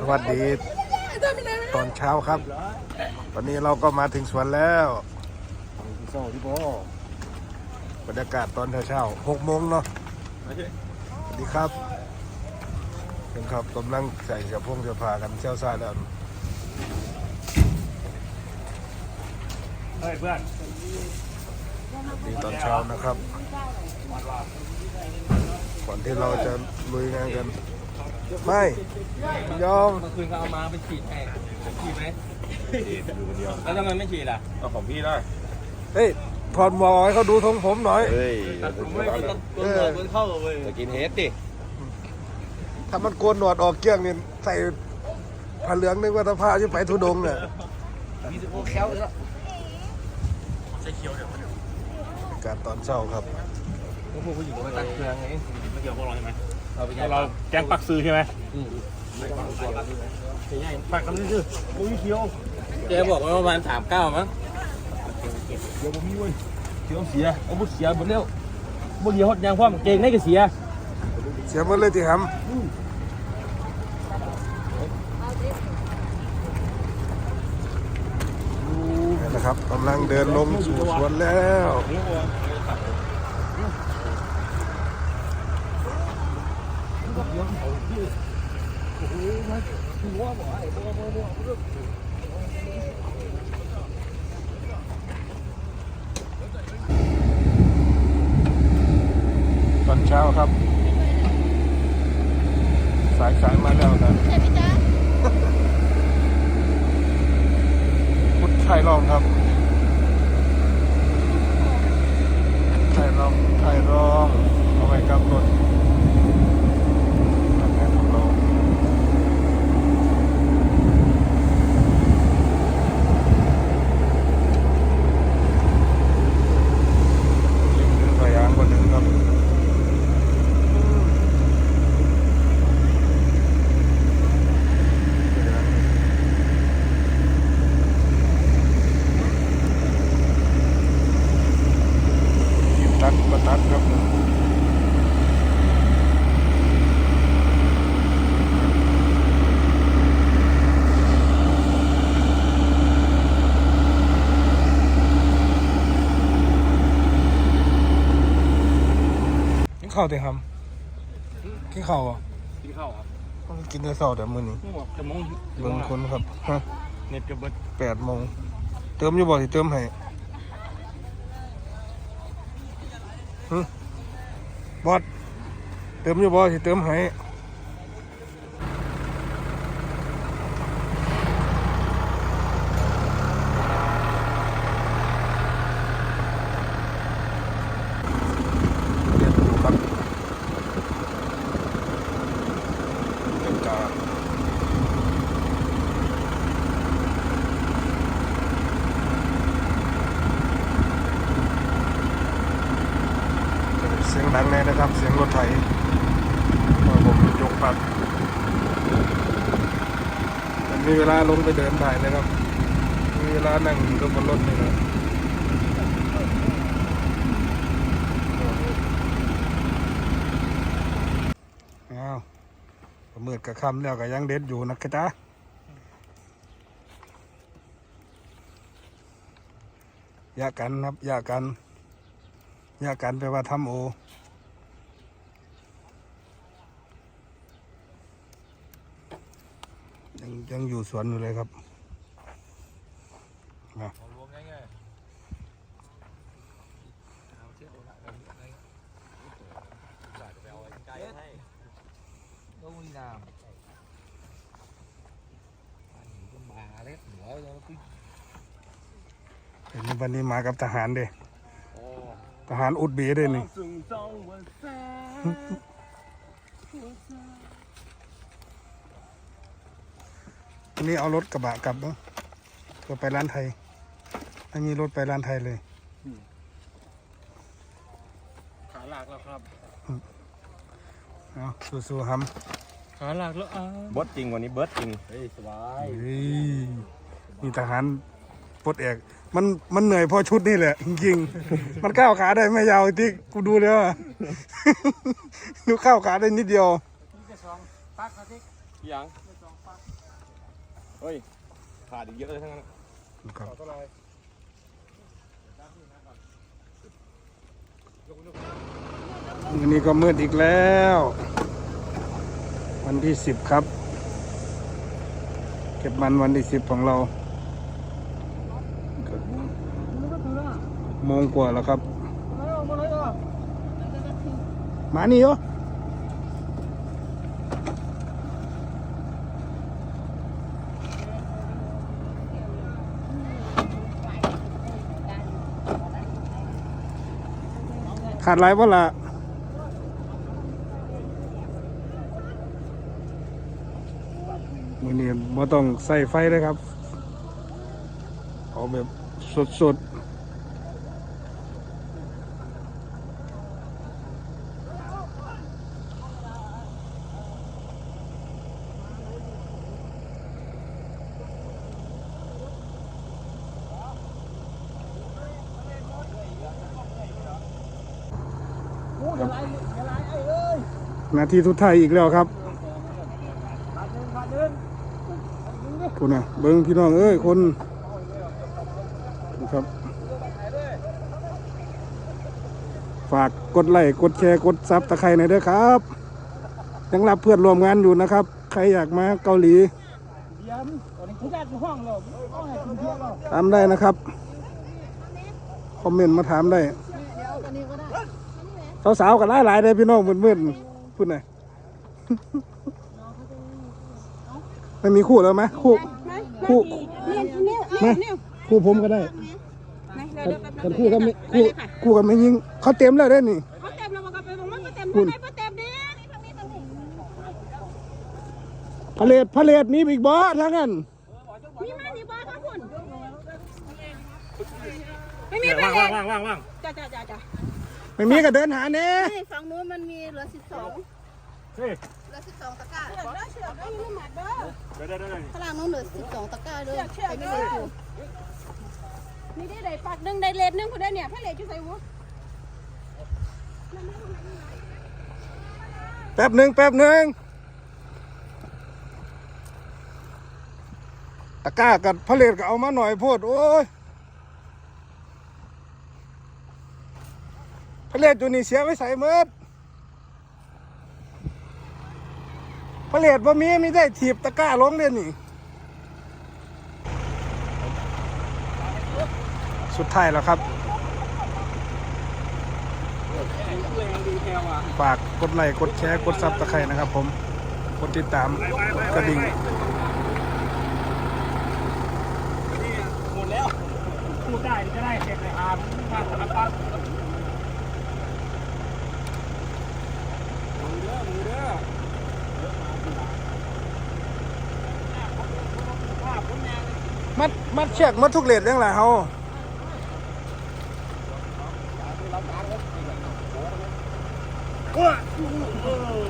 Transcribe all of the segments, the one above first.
สวัสดี ตอนเช้าครับ ตอนนี้เราก็มาถึงสวนแล้วโซ่ที่พ่อบรรยากาศตอนเช้าๆหกโมงเนาะสวัสดีครับเป็นครับกำลังใส่เสื้อพงเสื้อผ้ากันเช้าซาแล้วเฮ้ยเพื่อนดีตอนเช้านะครับ ก่อนที่เราจะลุยงานกัน ไม่ยอมเมื่อคืนเขาเอามาไปฉีดให้ฉีดไหมแล้วทำไมไม่ฉีดล่ะเอาของพี่ได้เฮ้ยถอดหมวกให้เขาดูทรงผมหน่อยเฮ้ยผมไม่เป็นตัวหนวดบนเข้าเลยจะกินเฮดดิถ้ามันโกนหนวดออกเกลี้ยงนี่ใส่ผ้าเหลืองนึกว่าตะผ้าที่ไปทุดงค์เนี่ยมีโอ้แค้วเลยละการตอนเช้าครับพวกผู้หญิงก็ไปตัดเครื่องไงไม่เกี่ยวพวกเราใช่ไหม เราไปเราแกงปักซื้อใช่ไหมปักกันซื่อมุ้ยเขียวแกบอกว่าประมาณสามเก้ามั้งเดี๋ยวผมมีเว้ยเสียเสียเอาบุเสียหมดแล้วบุเดียวหดยางพ่อมเก่งได้ก็เสีย เสียหมดเลยที่หำนี่นะครับกำลังเดินลงสู่สวนแล้ว ตอนเช้าครับ สายสายมาแล้วนะพุทธไทยรองครับไทยรองไทยรองเอาไว้กับรถทำงานของเราลิงถือพยางคนหนึ่งครับ กิน ตัดมาตัดครับกินข้าวเต็มครับกินข้าวอะกินข้าวครับกินแต่เช้าแต่มื้อนี้จะมองเบิ่งคนครับฮะเน็ตจะเบิดแปดโมงเติมอยู่บ่สิเติมให้หึ บอดเติมอยู่บอสิเติมให้เรียนรู้ครับเป็นการ เสียงดังแน่นะครับ เสียงรถไถเพราะผมยก ปัดมันมีเวลาลงไปเดินถ่ายเลยครับ มีเวลานั่งก็บนรถนี่นะอ้าวประมืดกับคำแล้วก็ยังเด็ดอยู่นะกะจ๊ะอยากันครับอยากันยากันแปลว่าทำโอ ยังยังอยู่สวนอยู่เลยครับนะรวมง่ายๆต้องมีน้ำมาเล็ดหัวแล้วก็เห็นวันนี้มากับทหารเด้โอ้ทหารอุดบีเด้นี่ นแซ่อันนี้เอารถกระบะกลับเนาะเพื่อไปร้านไทยไม่มีรถไปร้านไทยเลย ขาหลักแล้วครับ เอาสู้ๆฮัมขาหลักแล้วอะเบิร์ดจริงวันนี้เบิร์ดจริงเฮ้ยสบายเฮ้ยมีทหารปลดเอกมันมันเหนื่อยเพราะชุดนี่แหละจริงๆมันก้าวขาได้ไม่ยาวที่กูดูแล้วอะดูก้าวขาได้นิดเดียวยัง เฮ้ยขาดอีกเยอะเลยทั้งนั้นครับวันนี้ก็มืดอีกแล้ว วันที่สิบครับ เก็บมันวันที่สิบของเราโมงกว่าแล้วครับ มานี่โย ขาดไรบ่ละมือนี้บ่ต้องใส่ไฟเลยครับ เอาแบบสดๆ นาทีทุดท้ายอีกแล้วครับพูดนะเบิ้งพี่น้องเอ้ยคนนะครับ ฝากกดไลค์กดแชร์กดซับตะไคร้หน่อยด้อครับ ยังรับเพื่อนร่วมงานอยู่นะครับ ใครอยากมาเกาหลีตามได้นะครับ คอมเมนต์มาถามได้ สาวๆกันหลายๆเลยพี่น้องมืดๆพูดหน่อยไม่มีคู่แล้วไหมคู่ คู่เนี่ยเนี่ยมาเนี่ยคู่ผมก็ได้เดี๋ยวกันคู่กันไม่คู่คู่กันไม่ยิงเขาเต็มแล้วได้อนี่เขาเต็มแล้วมันก็ไปบอกมันก็เต็มคุณทำไมก็เต็มดิทางนี้ทางนี้พะเลดพะเลดมีอีกบ่ทั้งนั้นมีไหมมีบ้าครับคุณไม่มีไปว่างเลว่ายงว่างว่างว่างจ้าจ้าจ้าจ้า ไม่มีก็เดินหาเน่นี่ฝั่งนู้นมันมีเหลือสิบสองเฮ้ยเหลือสิบสองตะกร้าเชือกเด้อเชือกเด้อยังไม่หมัดเด้อเดี๋ยวเดี๋ยวเดี๋ยวข้างล่างนู้นเหลือสิบสองตะกร้าเด้อเชือกเด้อนี่ได้ได้ปักหนึ่งได้เลนหนึ่งคุณได้เนี่ยถ้าเลนจะใส่หัวแป๊บหนึ่งแป๊บหนึ่งตะกร้ากับพะเลดก็เอามาหน่อยโพดโอ้ยพะ เลดอยู่นี่เสียไว้ใส่เมิดพเลดบ่มีมีได้ถีบตะกร้าลงเด่นนี่ สุดท้ายแล้วครับ ฝากกดไลค์กดแชร์กดซับตะไคร่นะครับผม กดติดตามกระดิ่งหมดแล้วพูดได้ก็ได้เสร็จเลยครับมาสารพัด มัดมัดเชือกมัดทุกเลดยังไงเฮา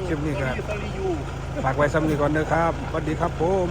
คลิปนี้ครับฝากไว้ซ้ำนี้ก่อนเด้อครับสวัสดีครับผม